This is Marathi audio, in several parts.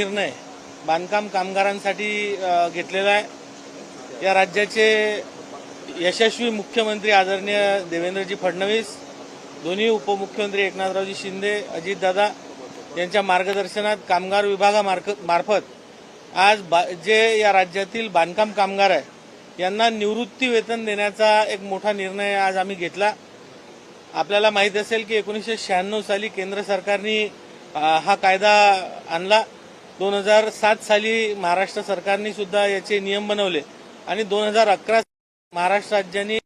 निर्णय बांधकाम कामगारांसाठी घेतलेला आहे. या राज्याचे यशस्वी मुख्यमंत्री आदरणीय देवेंद्रजी फडणवीस दोन्ही उपमुख्यमंत्री एकनाथरावजी शिंदे अजितदादा यांच्या मार्गदर्शनात कामगार विभागामार्फत मार्फत आज बा जे या राज्यातील बांधकाम कामगार आहे यांना निवृत्ती वेतन देण्याचा एक मोठा निर्णय आज आम्ही घेतला. आपल्याला माहीत असेल की एकोणीसशे शहाण्णव साली केंद्र सरकारने हा कायदा आणला. दोन हजार सात साली महाराष्ट्र सरकारने सुद्धा याचे नियम बनवले आणि दोन हजार अकरा महाराष्ट्र राज्याने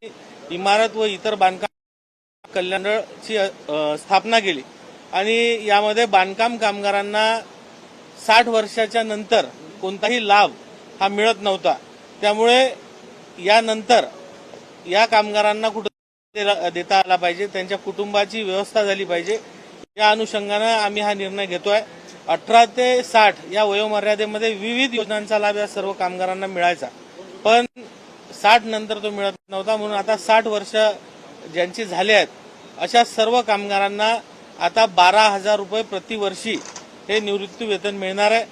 इमारत व इतर बांधकाम कल्याणची स्थापना केली. आणि यामध्ये बांधकाम कामगारांना साठ वर्षाच्या नंतर कोणताही लाभ हा मिळत नव्हता. त्यामुळे यानंतर या कामगारांना कुठं देता आला पाहिजे त्यांच्या कुटुंबाची व्यवस्था झाली पाहिजे या अनुषंगानं आम्ही हा निर्णय घेतोय. अठरा ते साठ या वयोमर्यादेमध्ये विविध योजनांचा लाभ या सर्व कामगारांना मिळायचा. पण साठ नंतर तो मिळत नव्हता म्हणून आता साठ वर्ष ज्यांची झाले आहेत अशा सर्व कामगारांना आता बारा हजार रुपये प्रतिवर्षी हे निवृत्ती वेतन मिळणार आहे.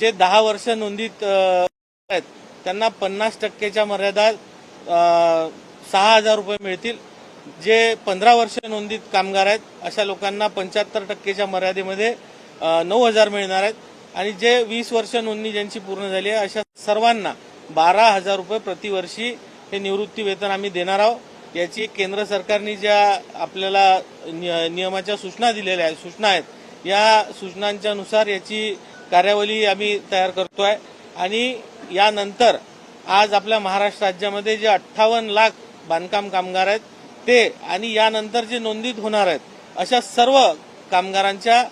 जे दहा वर्ष नोंदीत आहेत त्यांना पन्नास टक्केच्या मर्यादा सहा हजार रुपये मिळतील. जे पंधरा वर्ष नोंदीत कामगार आहेत अशा लोकांना पंच्याहत्तर टक्केच्या मर्यादेमध्ये नऊ हजार मिळणार आहेत. आणि जे वीस वर्ष नोंदणी ज्यांची पूर्ण झाली आहे अशा सर्वांना बारा हजार रुपये प्रतिवर्षी हे निवृत्ती वेतन आम्ही देणार आहोत. याची केंद्र सरकारने ज्या आपल्याला नियमाच्या सूचना दिलेल्या आहेत सूचना आहेत या सूचनांच्या नुसार याची कार्यावली आम्ही तयार करतोय. आणि यानंतर आज आपल्या महाराष्ट्र राज्यामध्ये जे अठ्ठावन्न लाख बांधकाम कामगार आहेत ते आणि यानंतर जे नोंदीत होणार आहेत अशा सर्व कामगारांच्या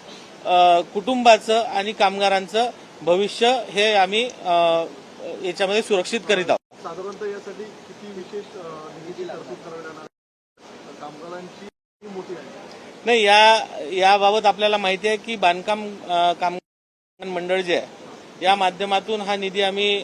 कुटुंबाचं आणि कामगारांचं भविष्य हे आम्ही याच्यामध्ये सुरक्षित करीत आहोत. साधारणतः यासाठी किती विशेष? कामगारांची किती मोठी आहे? नाही या याबाबत आपल्याला माहिती आहे की बांधकाम कामगार मंडळ जे आहे या माध्यमातून हा निधी आम्ही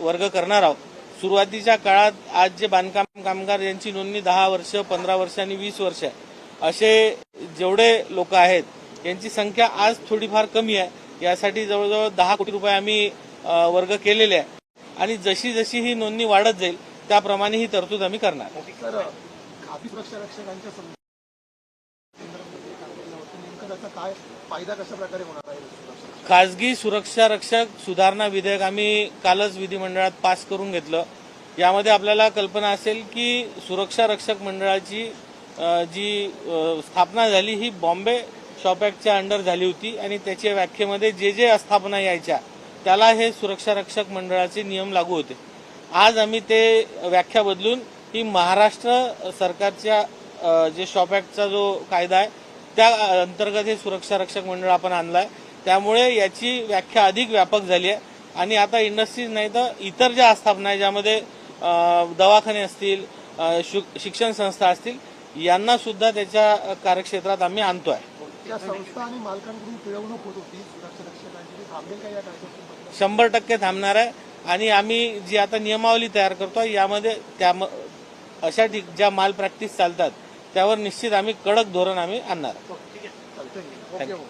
वर्ग करणार आहोत. सुरुवातीच्या काळात आज जे बांधकाम कामगार यांची नोंदणी दहा वर्ष पंधरा वर्ष आणि वीस वर्ष आहे असे जेवढे लोक आहेत यांची संख्या आज थोडीफार कमी आहे. यासाठी जवळजवळ दहा कोटी रुपये आम्ही वर्ग केलेले आहे. आणि जशी जशी ही नोंदणी वाढत जाईल त्याप्रमाणे ही तरतूद आम्ही करणार. खासगी सुरक्षा रक्षक सुधारणा विधेयक आम्ही कालच विधिमंडळात पास करून घेतलं. यामध्ये आपल्याला कल्पना असेल की सुरक्षा रक्षक मंडळाची जी स्थापना झाली ही बॉम्बे शॉप अंडर झाली होती आणि त्याच्या व्याख्येमध्ये जे जे आस्थापना यायच्या त्याला हे सुरक्षा रक्षक मंडळाचे नियम लागू होते. आज आम्ही ते व्याख्या बदलून ही महाराष्ट्र सरकारच्या जे शॉप ॲक्टचा जो कायदा आहे त्या अंतर्गत हे सुरक्षा रक्षक मंडळ आपण आणलाय. त्यामुळे याची व्याख्या अधिक व्यापक झाली आहे. आणि आता इंडस्ट्रीज नाही तर इतर ज्या आस्थापना आहे ज्यामध्ये दवाखाने असतील शु- शिक्षण संस्था असतील यांना सुद्धा त्याच्या कार्यक्षेत्रात आम्ही आणतो आहे या संस्था आणि मालकांकडून पिळवणूक होत होती. सुरक्षा रक्षकांची ती थांबेल का या कायद्यातून शंभर टक्के थांबणार आहे. आणि आम्ही जी आता नियमावली तयार करतोय यामध्ये त्या अशा ठिक ज्या माल प्रॅक्टिस चालतात त्यावर निश्चित आम्ही कडक धोरण आम्ही आणणार. आहे. चालतंय. ओके हो